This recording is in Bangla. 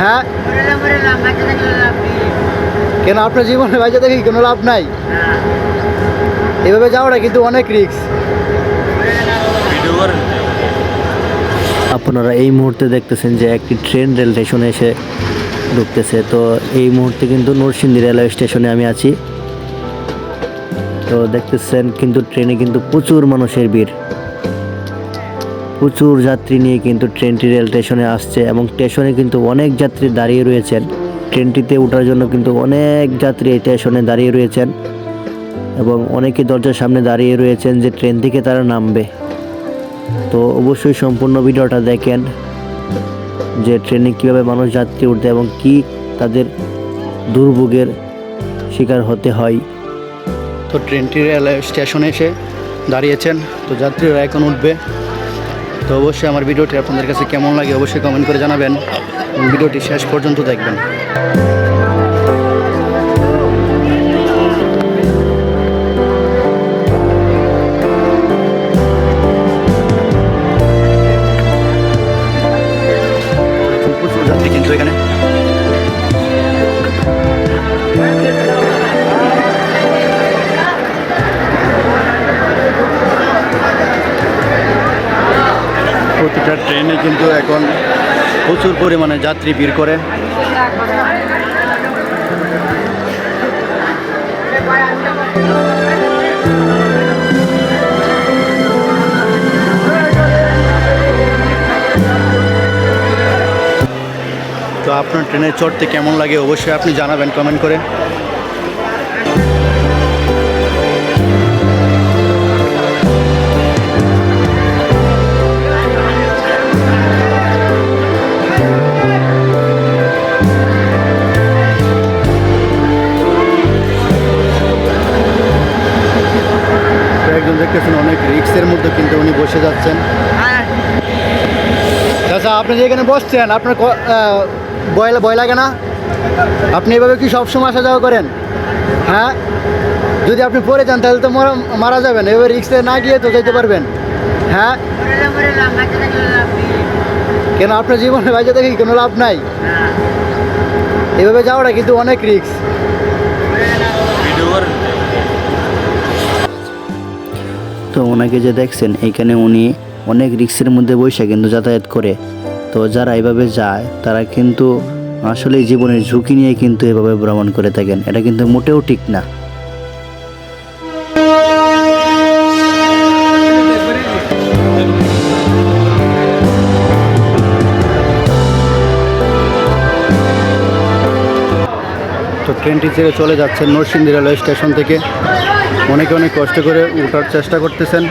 হ্যাঁ? কেন আপনার জীবনে বাইরে দেখি কোনো লাভ নাই? এভাবে যাওয়াটা কিন্তু অনেক রিস্ক। আপনারা এই মুহূর্তে দেখতেছেন যে একটি ট্রেন রেল স্টেশনে এসে ঢুকতেছে। তো এই মুহূর্তে কিন্তু নরসিংদী রেলওয়ে স্টেশনে আমি আছি। তো দেখতেছেন কিন্তু ট্রেনে কিন্তু প্রচুর মানুষের ভিড়। প্রচুর যাত্রী নিয়ে কিন্তু ট্রেনটি রেল স্টেশনে আসছে এবং স্টেশনে কিন্তু অনেক যাত্রী দাঁড়িয়ে রয়েছেন। ট্রেনটিতে ওঠার জন্য কিন্তু অনেক যাত্রী এই স্টেশনে দাঁড়িয়ে রয়েছেন এবং অনেকে দরজার সামনে দাঁড়িয়ে রয়েছেন যে ট্রেন থেকে তারা নামবে। তো অবশ্যই সম্পূর্ণ ভিডিওটা দেখেন যে ট্রেনে কীভাবে মানুষ যাত্রী উঠতে এবং কি তাদের দুর্ভোগের শিকার হতে হয়। তো ট্রেনটি রেল স্টেশনে এসে দাঁড়িয়েছেন। তো যাত্রীরা এখন উঠবে। তো অবশ্যই আমার ভিডিওটি আপনাদের কাছে কেমন লাগে অবশ্যই কমেন্ট করে জানাবেন। ভিডিওটি শেষ পর্যন্ত দেখবেন। প্রতিটা ট্রেনে কিন্তু এখন প্রচুর পরিমাণে যাত্রী ভিড় করে। তো আপনার ট্রেনে চড়তে কেমন লাগে অবশ্যই আপনি জানাবেন কমেন্ট করে। দেখতেছেন অনেক রিক্সের মধ্যে কিন্তু উনি বসে যাচ্ছেন। চাচা আপনি যে এখানে বসছেন আপনার ভয় ভয় লাগে না? আপনি এভাবে কি সবসময় আসা যাওয়া করেন? হ্যাঁ? যদি আপনি পড়ে যান তাহলে তো মরা- যাবেন। এভাবে রিক্সে না গিয়ে তো যেতে পারবেন। হ্যাঁ? কেন আপনার জীবনে বাইরে দেখি কোনো লাভ নাই? এভাবে যাওয়াটা কিন্তু অনেক রিক্স। তো ওনাকে যে দেখছেন, এখানে উনি অনেক রিক্সের মধ্যে বসে কিন্তু যাতায়াত করে। তো যারা এভাবে যায়, তারা কিন্তু আসলে জীবনের ঝুঁকি নিয়ে কিন্তু এভাবে ভ্রমণ করে থাকেন। এটা কিন্তু মোটেও ঠিক না। তো ট্রেনটি ছেড়ে চলে যাচ্ছেন নরসিংদী রেলওয়ে স্টেশন থেকে। অনেকে অনেক কষ্ট করে ওঠার চেষ্টা করতেছেন।